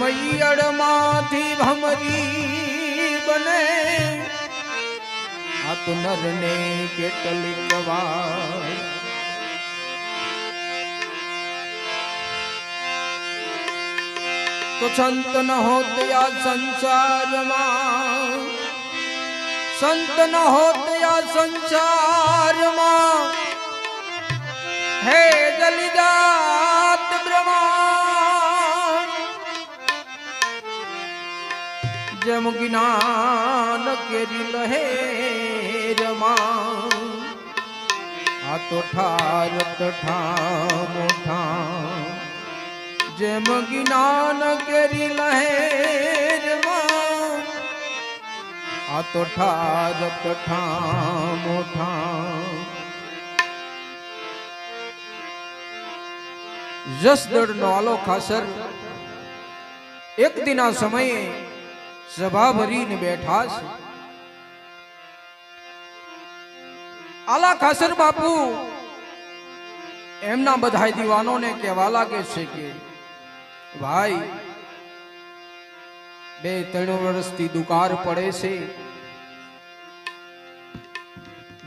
મૈયડમાંથી ભમરી બને. આ તો નરને કેટલીક વાર તો સંત ન હોત આ સંસારમાં. સંત ન હોત આ સંસારમાં. હે દલિદાત બ્રહ્માંડ જેમ જ્ઞાન કેરી લહેરમાં આ તો ઠાર ઠા મોઠા જેમ જ્ઞાન કેરી લહેરમાં આ તો ઠાર ઠા મોઠા જસદળનો આલો ખાસર. એક દિના સમયે સભા ભરીને બેઠા છે. આલા ખાસર બાપુ, એમના બધા દીવાનોને કહેવા લાગે છે કે, ભાઈ, બે ત્રણ વર્ષથી દુકાર પડે છે.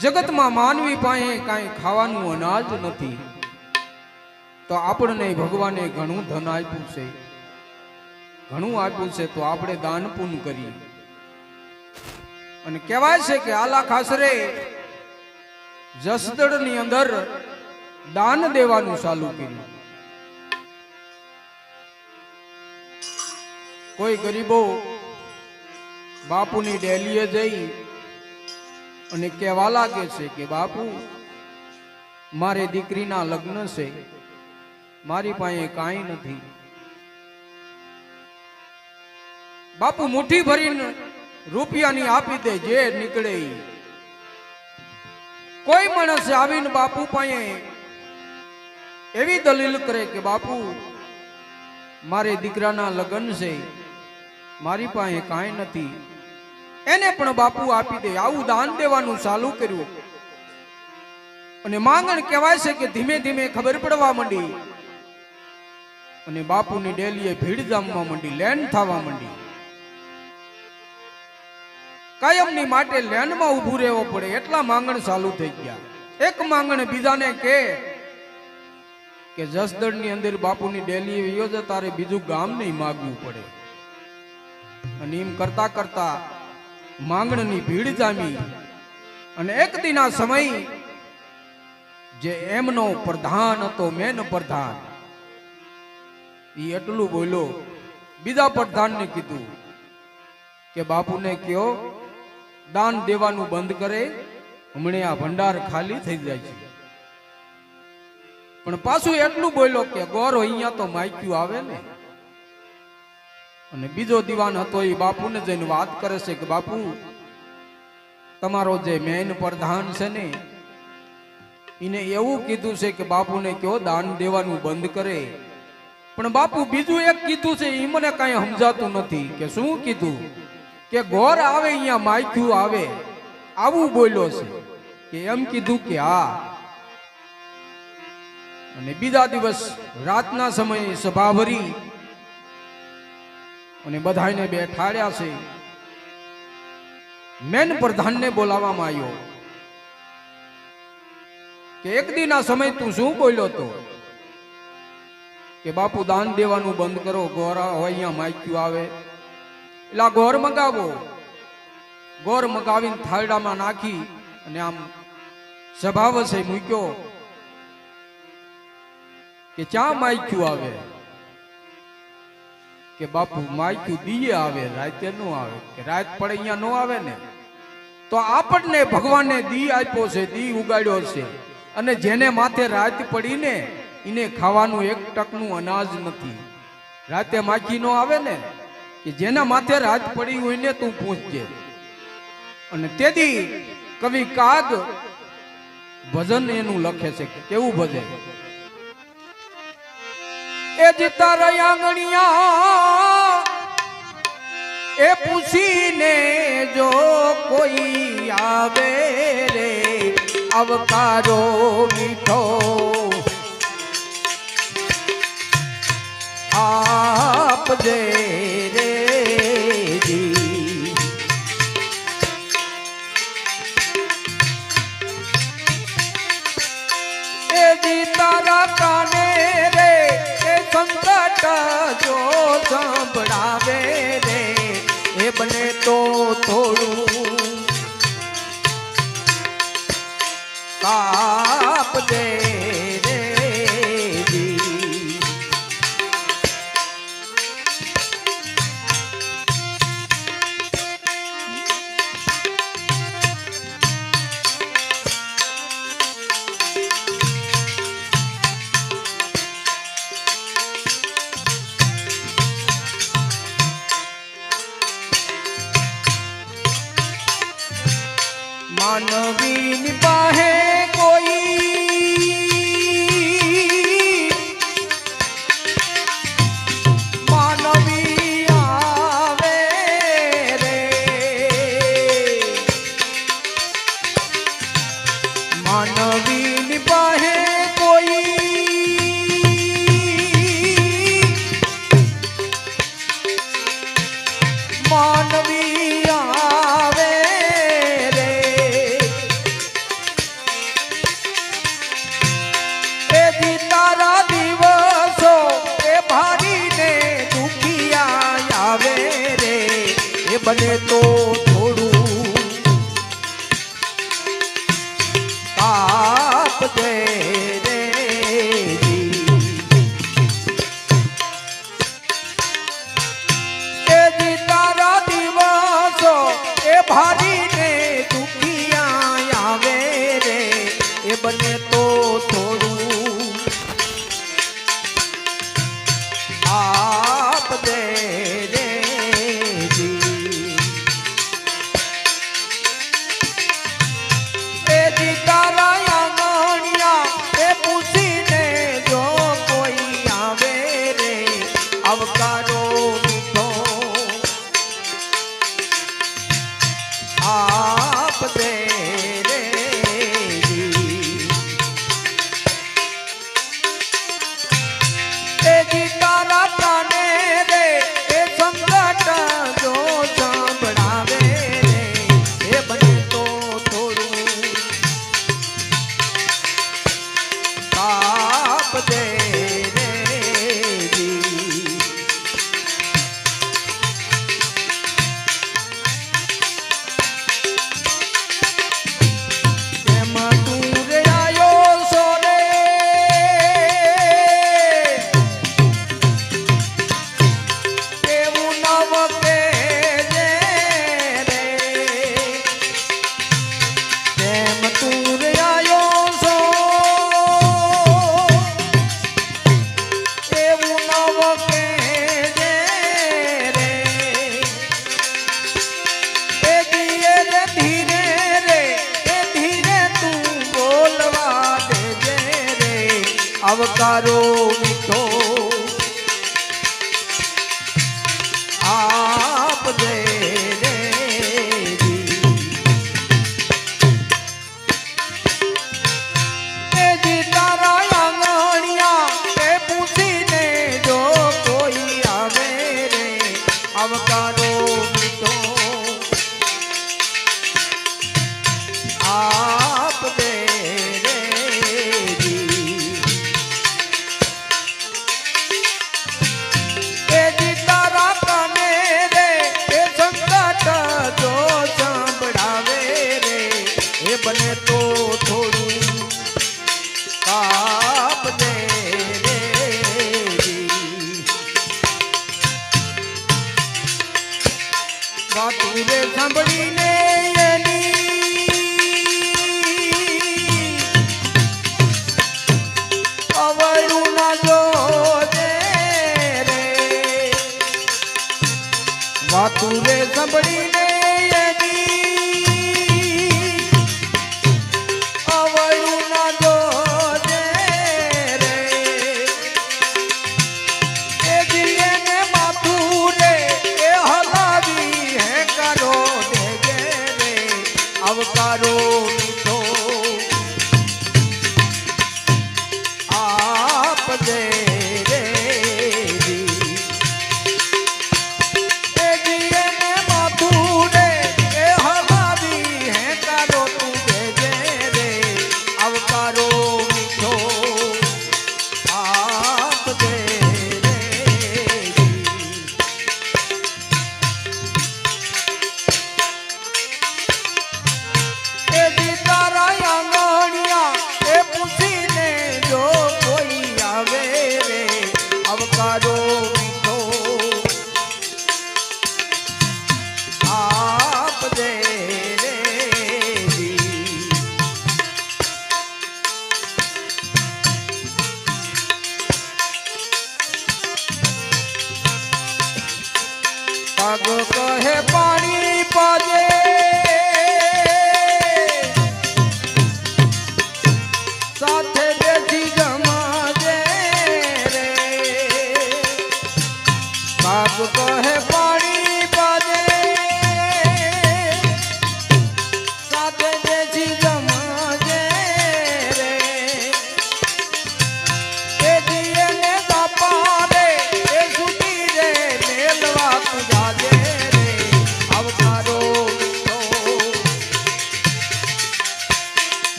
જગતમાં માનવી પાસે કાંઈ ખાવાનું અનાજ નથી. તો આપણને ભગવાને ઘણું ધન આપ્યું છે. ઘણું આપ્યું છે, તો આપણે દાન પૂન કરીએ. અને કહેવાય છે કે આલા ખાસરે જસદળની અંદર દાન દેવાનું ચાલુ કર્યું. કોઈ ગરીબો બાપુની ડેલીએ જઈ અને કહેવા લાગે છે કે બાપુ, મારે દીકરીના લગ્ન છે, મારી પાસે કાંઈ નથી. બાપુ મુઠ્ઠી ભરીને રૂપિયાની આપી દે, જે નીકળે કોઈ માણસ આવીને બાપુ પાસે એવી દલીલ કરે કે, બાપુ, મારે દીકરાના લગ્ન છે, મારી પાસે કાંઈ નથી. એને પણ બાપુ આપી દે, આવું દાન દેવાનું ચાલુ કર્યું. અને માંગણ કહેવાય છે કે ધીમે ધીમે ખબર પડવા માંડી. અને બાપુની ડેલીએ ભીડ જામવા માંડી, લેન થવા માંડી. કાયમની માટે લેનમાં ઊભું રહેવું પડે. એટલા માંગણ ચાલુ થઈ ગયા. એક માંગણ બીજાને કે કે જસદણની અંદર બાપુની ડેલી વયો છે, તારે બીજું ગામ નહીં માગવું પડે. અને એમ કરતા કરતા માંગણની ભીડ જામી. અને એક દિના સમય જે એમનો પ્રધાન હતો, મેન પ્રધાન એ એટલું બોલ્યો. બીજા પ્રધાનને કીધું કે બાપુને કયો દાન દેવાનું બંધ કરે, હમણે આ ભંડાર ખાલી થઈ જાય છે. પણ પાછું એટલું બોલ્યો કે ગોર અહીંયા તો માયક્યું આવે ને. અને બીજો દિવાન હતો એ બાપુને જઈને વાત કરે છે કે બાપુ, તમારો જે મેન પ્રધાન છે ને, એને એવું કીધું છે કે બાપુને કયો દાન દેવાનું બંધ કરે. પણ બાપુ બીજું એક કીધું છે એ મને કાંઈ સમજાતું નથી કે શું કીધું? કે ગોર આવે અહીંયા માયખ્યું આવે. આવું બોલ્યો છે. કે એમ કીધું કે હા. અને બીજા દિવસ રાતના સમયે સભા ભરી અને બધાને બેઠાડ્યા છે. મેન પ્રધાનને બોલાવવામાં આવ્યો. કે એક દીના સમય તું શું બોલ્યો તો? કે બાપુ દાન દેવાનું બંધ કરો ગોરા હોય અહીંયા માયક્યું આવે. એટલે આ ગોર મગાવો. ગોર મગાવીને થાળડામાં નાખી અને આમ સભાવસે મૂક્યો કે ચા માયક્યું આવે? કે બાપુ માયક્યું દીએ આવે, રાતે નો આવે, કે રાત પડે અહીંયા નો આવે ને? તો આપણને ભગવાને દી આપ્યો છે, દી ઉગાડ્યો છે. અને જેને માથે રાત પડીને એને ખાવાનું એક ટકનું અનાજ નથી. રાતે માખી નો આવે ને? કે જેના માથે રાજ પડી હોય ને તું પૂછજે. અને તેથી કવિ કાગ ભજન એનું લખે છે. કેવું ભજે? એ જીતા રહ્યા ગણિયા એ પૂછીને જો કોઈ આવે રે અવકારો મીઠો. આપજે રે. સંકટ જો સંભળાવે રે એ બને તો થોડું કાપ દે. ગાતું રે સાંભળીને વાતું રે. સાંભળીને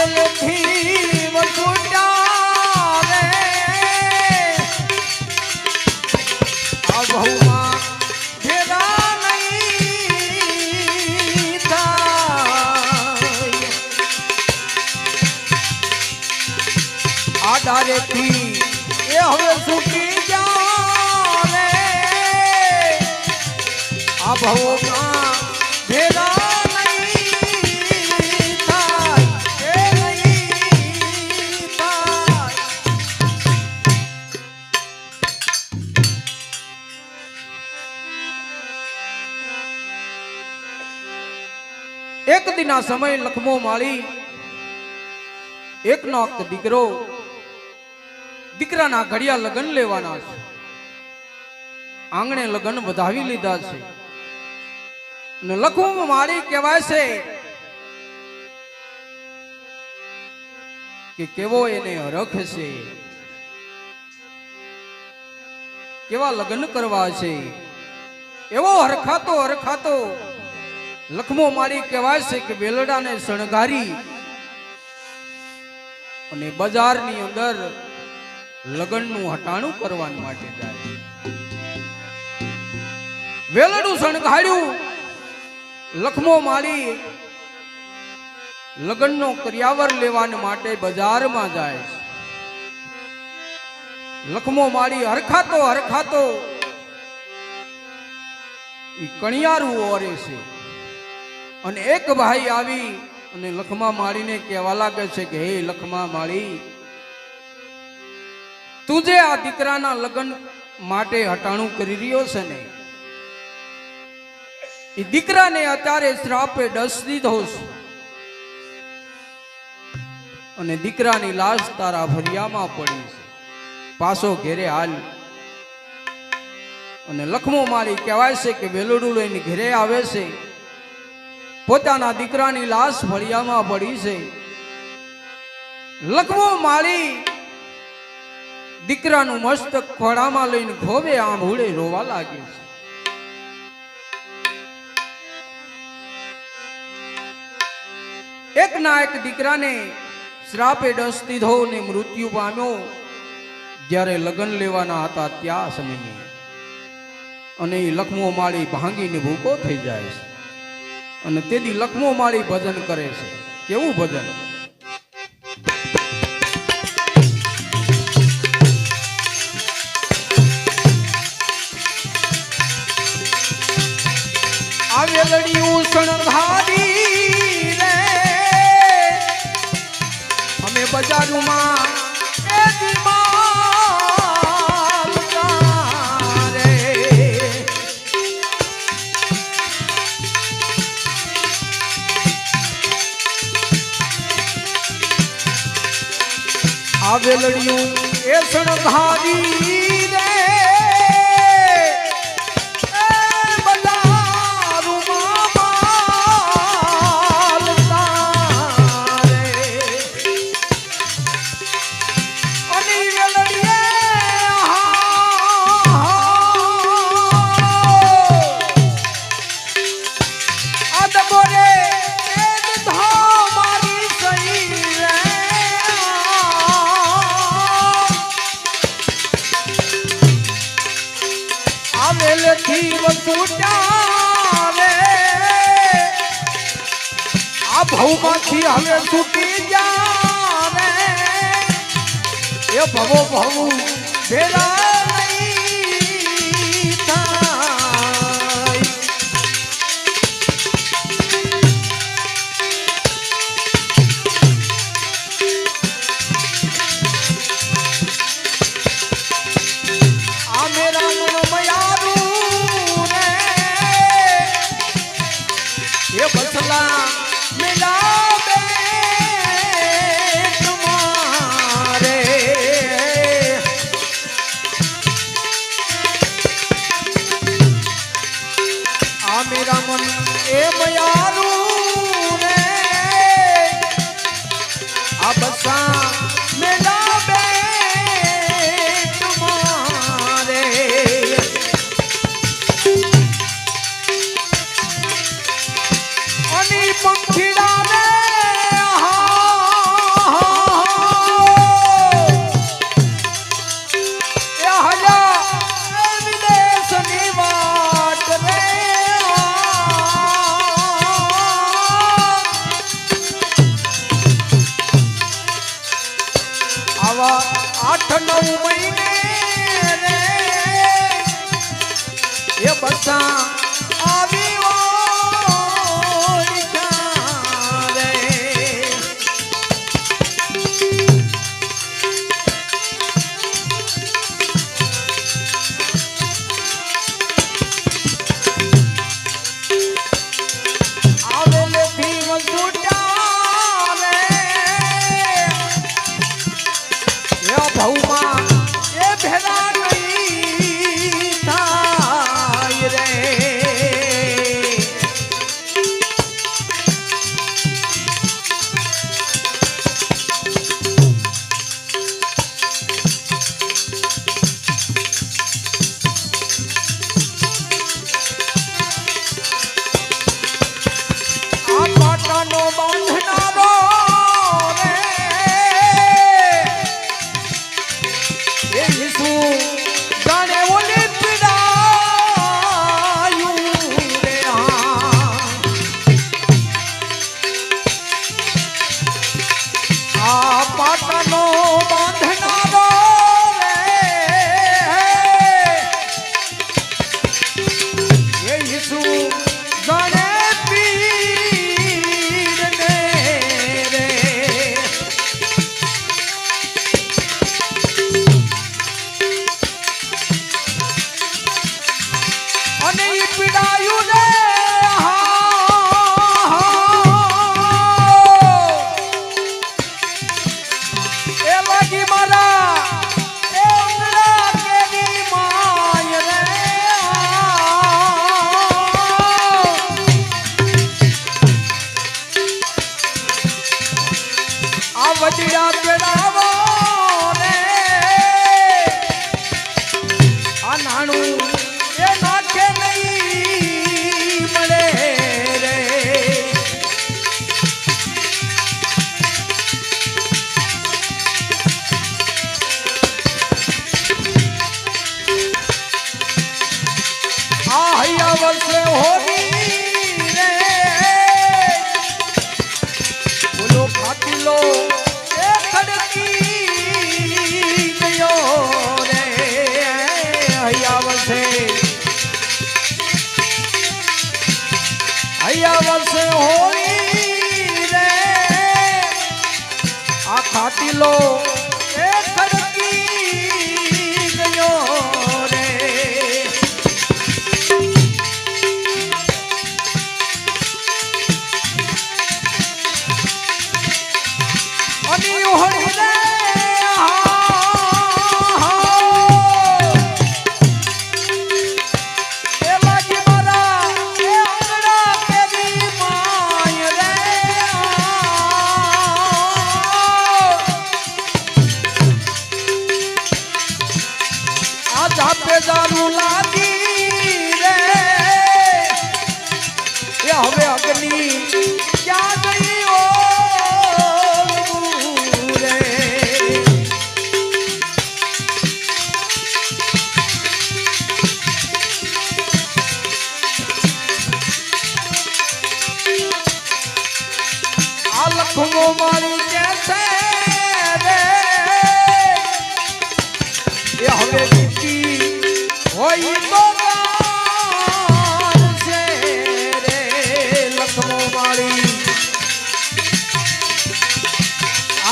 આવેલથી વસુટા રે આ બહુમાં ભેગા નહીં થાય આ ડારેથી એ હવે છૂટી જા રે આ ભવોમાં દિના સમય લખમો માળી. એક દીકરો દીકરાના ઘડિયા લગ્ન લેવાના છે. આંગણે લગ્ન વધાવી લીધા છે. અને લખું માળી કહેવાય છે કે કેવો એને હરખ છે. કેવા લગ્ન કરવા છે. એવો હરખાતો હરખાતો લખમો મારી કહેવાય છે કે વેલડાને શણગારી અને બજારની અંદર લગ્નનું હટાણું કરવા માટે જાય. વેલડું શણગાર્યું. લખમો માળી લગ્નનો કર્યાવર લેવા માટે બજારમાં જાય છે. લખમો માળી હરખાતો હરખાતો કણિયારું ઓરે છે. અને એક ભાઈ આવી અને લખમા માળીને કહેવા લાગે છે કે, હે, લખમા માળી તું જે આ દીકરાના લગ્ન માટે હટાણું કરી રહ્યો છે ને, એ દીકરાને અત્યારે શ્રાપે ડસ દીધો છે. અને દીકરાની લાશ તારા ફરિયામાં પડી છે. પાછો ઘેરે હાલ. અને લખમો માળી કહેવાય છે કે, વેલુડું લઈને ઘેરે આવે છે. પોતાના દીકરાની લાશ ફળિયામાં પડી છે. લખવો માળી દીકરાનું મસ્તક ખોળામાં લઈને ખોવે આંભૂળે રોવા લાગ્યું છે. એક ના એક દીકરાને શ્રાપે ડસ દીધો ને મૃત્યુ પામ્યો. જ્યારે લગ્ન લેવાના હતા ત્યાં સમયે. અને એ લખમો માળી ભાંગીને ભૂકો થઈ જાય છે. અને તેની લખમો માળી ભજન કરે છે. કેવું ભજન? આવેલડી ઉસણધારી રે. અમે બજારમાં ઉજલડ્યું એ શણધારી જીવ તૂટારે આ ભવમાંથી હવે તૂટી જા રે એ ભવો ભવું ભેરા ગામન એ મયાર પતા Patilo.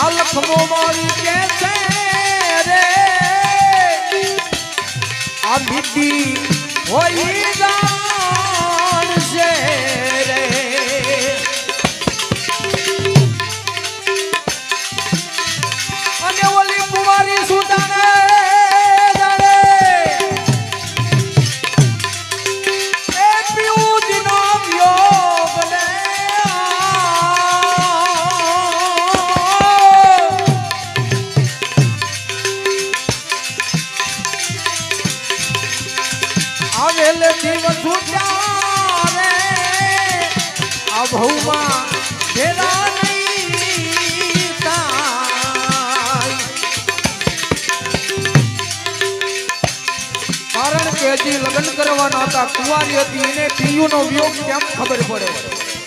અલખમો મારી કે છે રે? આ ભીતી હોય જાણ છે. હતા કુવારી હતી એને પીયુનો વિયોગ કેમ ખબર પડે?